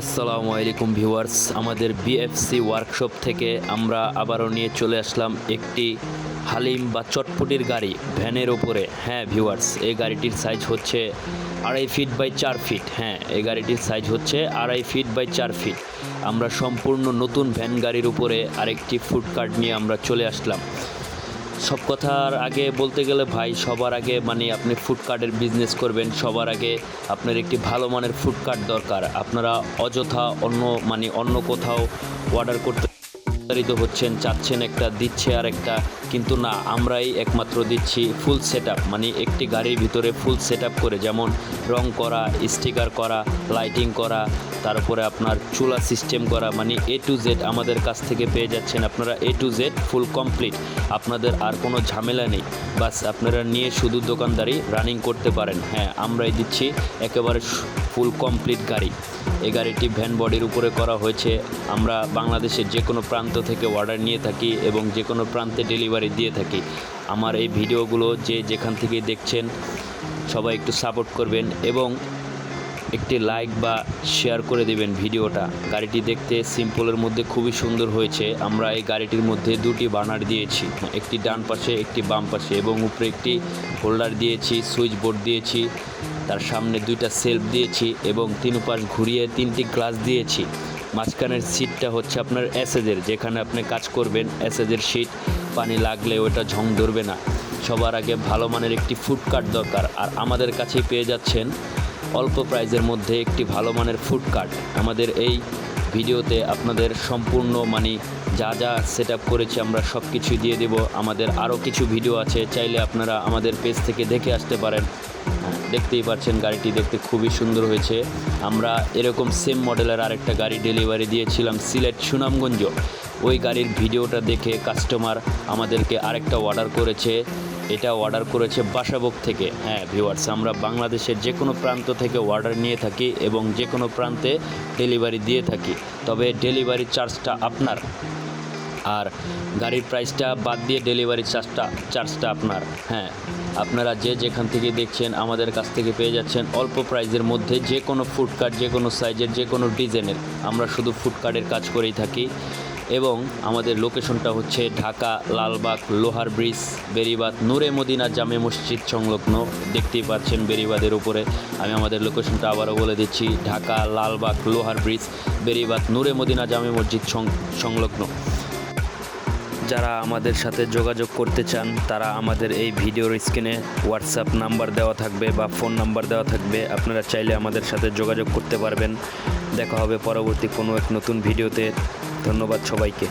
আসসালামু আলাইকুম ভিউয়ার্স, আমাদের বিএফসি ওয়ার্কশপ থেকে আমরা আবারও নিয়ে চলে আসলাম একটি হালিম বা চটপটির গাড়ি, ভ্যানের ওপরে হ্যাঁ ভিউয়ার্স, এই গাড়িটির সাইজ হচ্ছে আড়াই ফিট বাই চার ফিট হ্যাঁ এই গাড়িটির সাইজ হচ্ছে আড়াই ফিট বাই চার ফিট আমরা সম্পূর্ণ নতুন ভ্যান গাড়ির উপরে আরেকটি ফুড কার্ট নিয়ে আমরা চলে আসলাম। সব কথার আগে বলতে গেলে ভাই, সবার আগে মানে আপনি ফুড কার্টের বিজনেস করবেন, সবার আগে আপনার একটি ভালো মানের ফুড কার্ট দরকার। আপনারা অযথা অন্য মানে অন্য কোথাও অর্ডার করতে প্রতারিত হচ্ছেন, চাচ্ছেন একটা, দিচ্ছে আর একটা। কিন্তু না, আমরাই একমাত্র দিচ্ছি ফুল সেট মানে একটি গাড়ির ভিতরে ফুল সেট করে, যেমন রং করা স্টিকার করা লাইটিং করা, তারপরে আপনার চুলা সিস্টেম করা মানে এ টু জেড আমাদের কাছ থেকে পেয়ে যাচ্ছেন আপনারা A to Z full complete আপনাদের আর কোনো ঝামেলা নেই। বাস, আপনারা নিয়ে শুধু দোকানদারি রানিং করতে পারেন। হ্যাঁ আমরাই দিচ্ছি একেবারে ফুল কমপ্লিট গাড়ি। এই গাড়িটি ভ্যান বডির উপরে করা হয়েছে। আমরা বাংলাদেশের যে কোনো প্রান্ত থেকে অর্ডার নিয়ে থাকি এবং যে কোনো প্রান্তে ডেলিভারি দিয়ে থাকি। আমার এই ভিডিওগুলো যে যেখান থেকে দেখছেন, সবাই একটু সাপোর্ট করবেন এবং একটি লাইক বা শেয়ার করে দেবেন ভিডিওটা। গাড়িটি দেখতে সিম্পলের মধ্যে খুবই সুন্দর হয়েছে। আমরা এই গাড়িটির মধ্যে দুটি বানার দিয়েছি। একটি ডান পাশে, একটি বাম পাশে এবং উপরে একটি হোল্ডার দিয়েছি সুইচ বোর্ড দিয়েছি। তার সামনে দুইটা সেলফ দিয়েছি এবং তিন পাশ ঘুরিয়ে তিনটি গ্লাস দিয়েছি। মাঝখানের সিটটা হচ্ছে আপনার অ্যাসেজের যেখানে আপনি কাজ করবেন অ্যাসেজের সিট পানি লাগলে ওটা ঝং ধরবে না। সবার আগে ভালো মানের একটি ফুড কার্ট দরকার। আর আমাদের কাছেই পেয়ে যাচ্ছেন অল্প প্রাইজের মধ্যে একটি ভালো মানের ফুড কার্ট আমাদের এই ভিডিওতে আপনাদের সম্পূর্ণ মানে যা যা সেট করেছি আমরা সব কিছুই দিয়ে দেব। আমাদের আরও কিছু ভিডিও আছে, চাইলে আপনারা আমাদের পেজ থেকে দেখে আসতে পারেন। দেখতেই পাচ্ছেন গাড়িটি দেখতে খুবই সুন্দর হয়েছে। আমরা এরকম সেম মডেলের আরেকটা গাড়ি ডেলিভারি দিয়েছিলাম সিলেট সুনামগঞ্জ। ওই গাড়ির ভিডিওটা দেখে কাস্টমার আমাদেরকে আরেকটা অর্ডার করেছে। এটা অর্ডার করেছে বাসাবক থেকে। হ্যাঁ ভিউয়ার্স আমরা বাংলাদেশের যে কোনো প্রান্ত থেকে অর্ডার নিয়ে থাকি এবং যে কোনো প্রান্তে ডেলিভারি দিয়ে থাকি। তবে ডেলিভারি চার্জটা আপনার। আর গাড়ির প্রাইসটা বাদ দিয়ে ডেলিভারি চার্জটা চার্জটা আপনার। হ্যাঁ আপনারা যে যেখান থেকে দেখছেন, আমাদের কাছ থেকে পেয়ে যাচ্ছেন অল্প প্রাইজের মধ্যে যে কোনো ফুড কার্ট যে কোনো সাইজের যে কোনো ডিজাইনের আমরা শুধু ফুড কার্টের কাজ করেই থাকি। এবং আমাদের লোকেশনটা হচ্ছে ঢাকা, লালবাগ, লোহার ব্রিজ, বেরিবাদ, নূরে মদিনা জামে মসজিদ সংলগ্ন। দেখতেই পাচ্ছেন বেরিবাদের উপরে। আমি আমাদের লোকেশনটা আবারও বলে দিচ্ছি, ঢাকা, লালবাগ, লোহার ব্রিজ, বেরিবাদ, নূরে মদিনা জামে মসজিদ সংলগ্ন। যারা আমাদের সাথে যোগাযোগ করতে চান, তারা আমাদের এই ভিডিওর স্ক্রিনে হোয়াটসঅ্যাপ নাম্বার দেওয়া থাকবে বা ফোন নাম্বার দেওয়া থাকবে। আপনারা চাইলে আমাদের সাথে যোগাযোগ করতে পারবেন। দেখা হবে পরবর্তী কোনো এক নতুন ভিডিওতে। ধন্যবাদ সবাইকে।